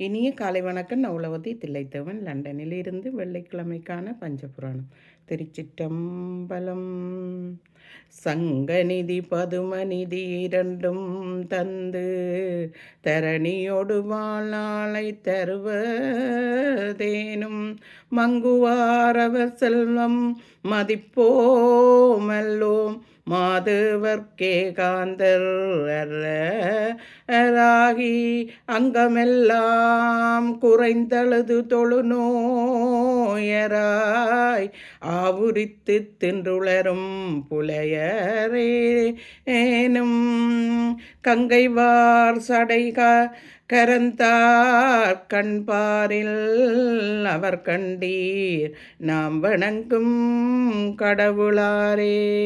இனிய காலை வணக்கம். நவுலவதி தில்லைத்தவன். லண்டனில் இருந்து வெள்ளிக்கிழமைக்கான பஞ்சபுராணம். திருச்சிட்டம்பலம் சங்கநிதி பதுமநிதி இரண்டும் தந்து தரணியோடு வாழ்நாளை தருவதேனும் மங்குவாரவர் செல்வம் மதிப்போமல்லோம் மாதவர்க்கே காந்தர் ராகி அங்கமெல்லாம் குறைந்தளது தொழுநோயராய் ஆவுரித்து தின்றுளரும் புலையரேனும் கங்கைவார் சடை கரந்தார் கண்பாரில் அவர் கண்டீர். நாம் வணங்கும் கடவுளாரே.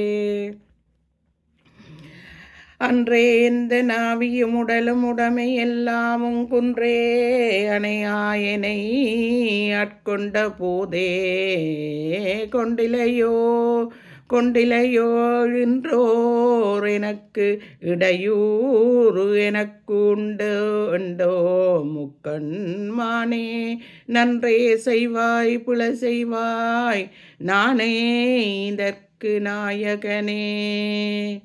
அன்றே இந்த நாவியும் உடலும் உடமை எல்லாமும் குன்றே. அணையாயனை ஆட்கொண்ட போதே கொண்டிலையோ. கொண்டிலையோழின்றோர் எனக்கு இடையூறு எனக்கு உண்டு உண்டோ முக்கண்மானே நன்றே செய்வாய் புல செய்வாய் நானே இதற்கு நாயகனே.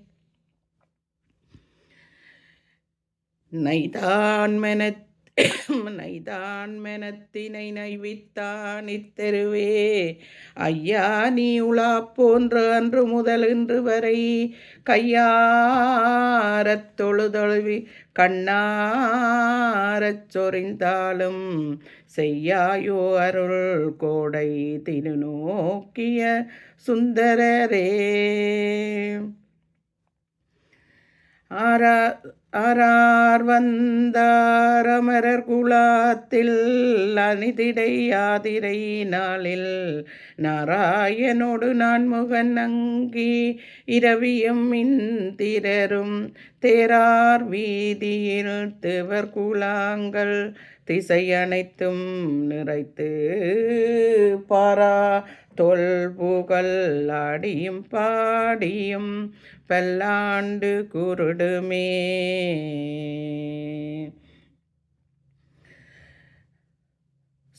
நைதான் மெனத் நைதான் மெனத்தினை நைவித்தான் இத்தெருவே. ஐயா நீ உலா போன்று அன்று முதல் இன்று வரை கையாரத் தொழுதொழுவி கண்ணாரச் சொறிந்தாலும் செய்யாயோ அருள் கோடை திருநோக்கிய சுந்தரரே. ஆரா ஆரார் வந்தாரமரர் குலாத்தில் அணிதிடை யாதிரை நாளில். நாராயணோடு நான் முகன் அங்கி இரவியும் இந்திரரும் தேரார் வீதியில் தேவர் குலாங்கள் திசை அனைத்தும் நிறைத்து பாரா. தொல் புகழ் ஆடியும் பாடியும் பல்லாண்டு குருடுமே.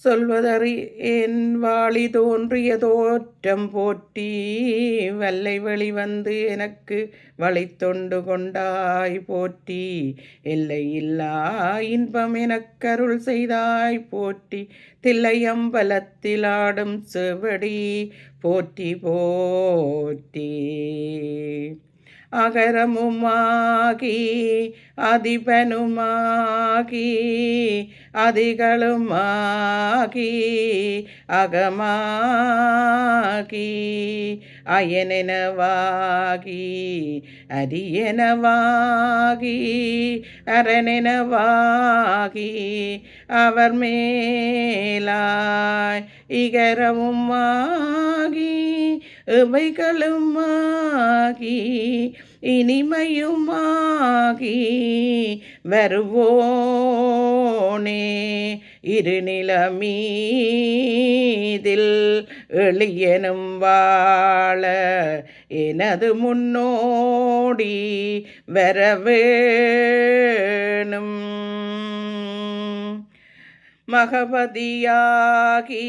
சொல்வதறி என் வாழி தோன்றிய தோற்றம் போற்றி வல்லை வெளிவந்து எனக்கு வழித்தொண்டு கொண்டாய் போற்றி எல்லை இல்லா இன்பம் எனக்கருள் செய்தாய் போற்றி தில்லையம்பலத்தில் ஆடும் செவடி போற்றி போற்றி. அகரமுமாகி அதிபனுமாகி அதிகளுமாகி அகமாகி அயனெனவாகி அரியனவாகி அரணெனவாகி அவர் மேலாய் இகரமுமாகி இவைகளுமாகி இனிமையுமாகி வருவோனே. இருநிலமீதில் எளியனும் வாழ எனது முன்னோடி வரவேணும். மகபதியாகி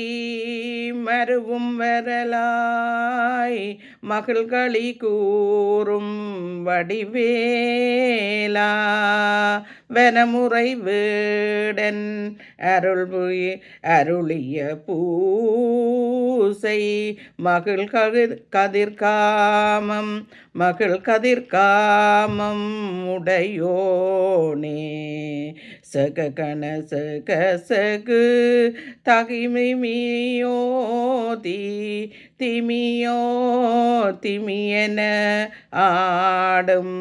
மருவும் வரலாய் மகள்களி கூறும் வடிவேலா வனமுறை வீடன் அருள் அருளிய பூ பூசை மகள் கதிர் கதிர்காமம் மகள் கதிர்காமம் உடையோனே. சக கண சக சகு தகிமிமியோதி திமியோ திமியன ஆடும்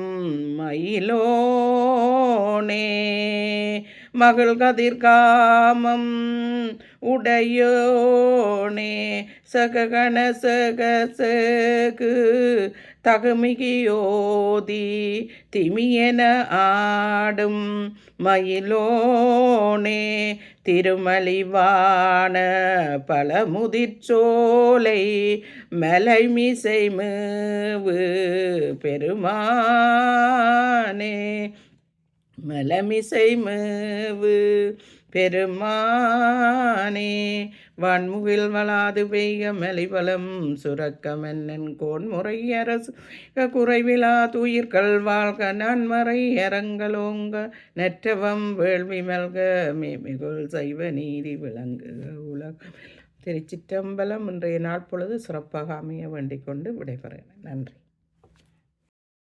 மயிலோனே. மகள் கதிர்காமம் உடையோனே சககண சகசகு தகுமிகியோதி திமியன ஆடும் மயிலோனே திருமலிவான பழமுதிர்ச்சோலை மலைமிசை பெருமானே மலமிசை மேவு பெருமானே வான்முகில் வளாது பெய்ய மலிவலம் சுரக்க மன்னன் கோன்முறை குறைவிலா துயிர்கள் வாழ்க நன்மறை அரங்கலோங்க நற்றவம் வேள்வி மல்க மேமிகுள் சைவ நீதி விளங்கு உலகம் திருச்சிற்றம்பலம் இன்றைய நாள் பொழுது சிறப்பாக அமைய வேண்டிக் கொண்டு விடைபெறேன். நன்றி.